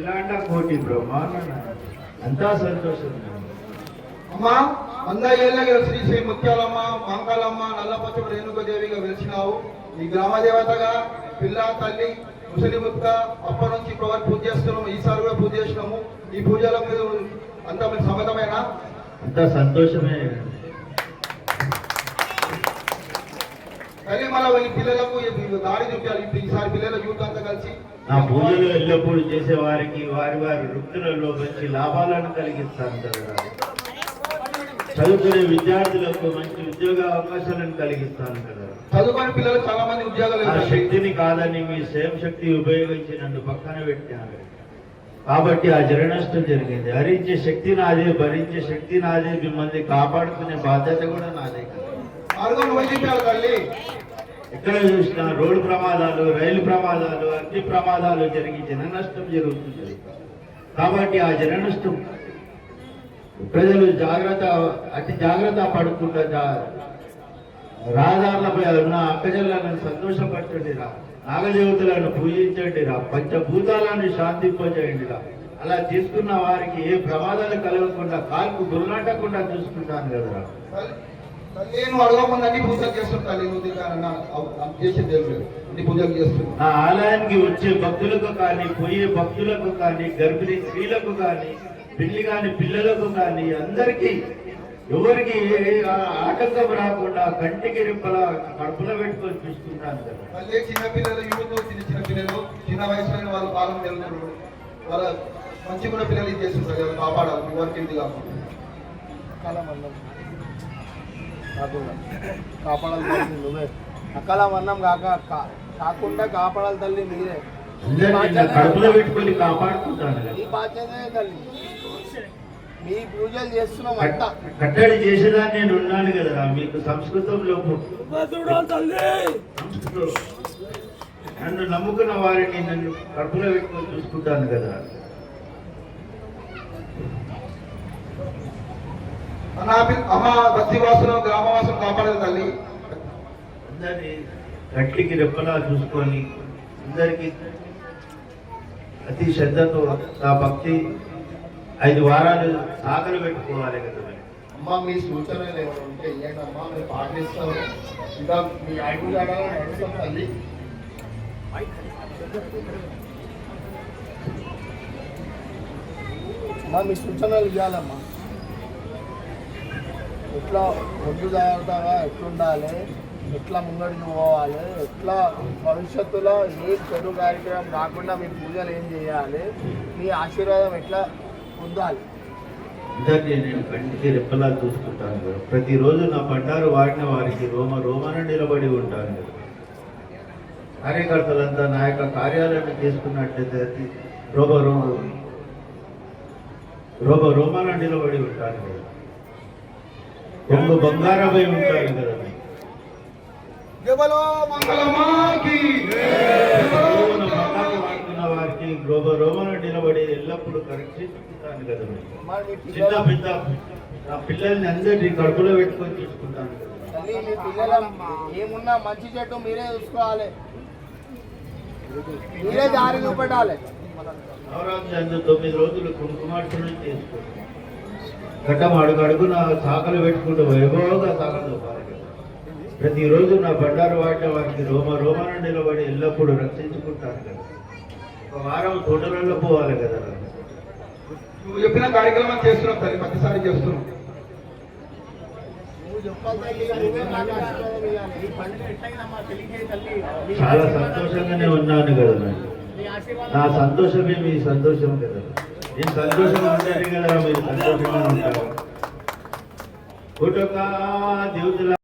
కిలాండ కోటి బ్రహ్మాండ అంతా సంతోషం. అమ్మా వంద ఏళ్ళకి శ్రీ శ్రీ ముత్యాలమ్మ మాంకాలమ్మ నల్లపచ్చం రేణుకదేవిగా వెలిచినావు ఈ గ్రామ దేవతగా పిల్ల తల్లి ముసలి ముత్త అప్పటి నుంచి వరకు పూజ చేస్తున్నాము ఈసారి కూడా పూజ చేసినాము. ఈ పూజల మీద అంతా మీకు సమతమైన? అంతా సంతోషమే. మళ్ళీ ఈ పిల్లలకు ఈ దారి చూపించాలి. ఇప్పుడు ఈసారి పిల్లల యూత్ అంతా కలిసి నా పూజలు ఎల్లప్పుడూ చేసే వారికి వారి వారి వృత్తులలో మంచి లాభాలను కలిగిస్తాను చదువుకునే విద్యార్థులకు మంచి ఉద్యోగ అవకాశాలను కలిగిస్తాను కదా చదువుకొని పిల్లలు చాలా మంది ఉద్యోగాలు ఆ. శక్తిని కాదని మీ సేమ్ శక్తి ఉపయోగించి నన్ను పక్కన పెట్టాను కాబట్టి ఆ జరనష్టం జరిగింది. హరించే శక్తి నాదే భరించే శక్తి నాదే మిమ్మల్ని కాపాడుకునే బాధ్యత కూడా నాదే కదా. ఎక్కడ చూసినా రోడ్డు ప్రమాదాలు రైలు ప్రమాదాలు అగ్ని ప్రమాదాలు జరిగి జన నష్టం జరుగుతుంది. కాబట్టి ఆ జన నష్టం ప్రజలు జాగ్రత్త అతి జాగ్రత్త పడుకుంటా జా- రహదారులపై ఉన్న అక్కజల్లను సంతోషపరచండి రా నాగదేవతలను పూజించండి రా పంచభూతాలను శాంతింపజేయండి రా అలా తీసుకున్న వారికి ఏ ప్రమాదాలు కలగకుండా కాల్పు గురునాటకుండా చూసుకుంటాను కదరా. నువ్వు అడగకుండా అన్ని పూజలు దీనికి అన్న- చేసేది పూజలు ఆలయానికి వచ్చే భక్తులకు కానీ పోయే భక్తులకు కానీ గర్భిణీ స్త్రీలకు కానీ పెళ్ళి కాని పిల్లలకు కానీ అందరికీ ఎవరికి ఆటంకం రాకుండా కంటికి రెప్పల కడుపులో పెట్టుకొని చూసుకుంటాను కదా. మళ్ళీ చిన్న పిల్లలు యూత్ చిన్న చిన్న పిల్లలు చిన్న వయసులో వాళ్ళు కాలం తెలుగుతారు వాళ్ళ మంచి కూడా పిల్లలు చేస్తుంటారు కాపాడాలి మీ వరకు ఇది కాకుండా కాకుండా కాపాడాలి తల్లి నువ్వే. అకాలం అన్నం కాక కాకుండా కాపాడాలి తల్లి మీరే. కదా. ఈ బాధ్యతే తల్లి? మీ పూజలు చేస్తున్నాం కట్- కట్టడి చేసేదాన్ని నేను ఉన్నాను కదరా మీకు సంస్కృతంలో సంస్కృతం. నన్ను నమ్ముకున్న వారిని నన్ను కడుపులో పెట్టుకొని చూసుకుంటాను కదా. పి- అమ్మ బస్తీవాసులు గ్రామవాసులు కాపాడాలి తల్లి. అందరినీ కట్లికి రెప్పలా చూసుకొని అందరికీ అతి శ్రద్ధతో నా భక్తి ఐదు వారాలు సాగలు పెట్టుకోవాలి కదా. అమ్మ మీ సూచనలు ఏమైనా ఉంటే అమ్మా మీరు పాటిస్తాం ఇంకా మీ అడుగు నడుస్తాం తల్లి. అమ్మా మీ సూచనలు ఇవ్వాలమ్మా ఎట్లా ముందు జాగ్రత్తగా ఎట్లుండాలి? ఎట్లా ముంగడికి పోవాలి? ఎట్లా భవిష్యత్తులో ఏ చెడు కార్యక్రమం రాకుండా మీ పూజలు ఏం చేయాలి? మీ ఆశీర్వాదం ఎట్లా పొందాలి? అందరినీ నేను కంటికి రెప్పలా చూసుకుంటాను కదా. ప్రతిరోజు నా పంటారు వాడిన వారికి రోమ రోమన నిలబడి ఉంటాను కదా. కార్యకర్తలంతా నా యొక్క కార్యాలయాన్ని చేసుకున్నట్లయితే రోమ రోమ రోమ రోమన నిలబడి ఉంటాను కదా. కొంగు బంగారమై కదా. వాడుతున్న వారికి రోమ రోమన నిలబడి ఎల్లప్పుడూ కరక్షించుకుంటాను కదా మరి. మరి మీ చిన్న పెద్ద నా పిల్లల్ని అందరినీ కడుపులో పెట్టుకొని చూసుకుంటాను కదా ఏమున్నా మంచి చెట్టు మీరే చూసుకోవాలి. మీరే దారి చూపెట్టాలి నవరాత్రి తొమ్మిది రోజులు కుంకుమార్చన చేసుకో ఘట్టం అడుగు అడుగున సాకలు పెట్టుకుంటూ వైభవంగా సాగలు ప్రతిరోజు నా బండారు వాడిన వారికి రోమ రోమన నిలబడి ఎల్లప్పుడూ రక్షించుకుంటాను కదా. ఒక వారం తోటలలో పోవాలి కదా నువ్వు చెప్పిన కార్యక్రమం చేస్తున్నాం తల్లి ప్రతిసారి చేస్తున్నాం. నీ చాలా సంతోషంగానే ఉన్నాను కదా. నీ నా సంతోషమే మీ సంతోషం కదా. నేను సంతోషంగా ఉంటేనే కదా మీరు సంతోషంగా ఉంటారు పుట్టుక దేవుతుల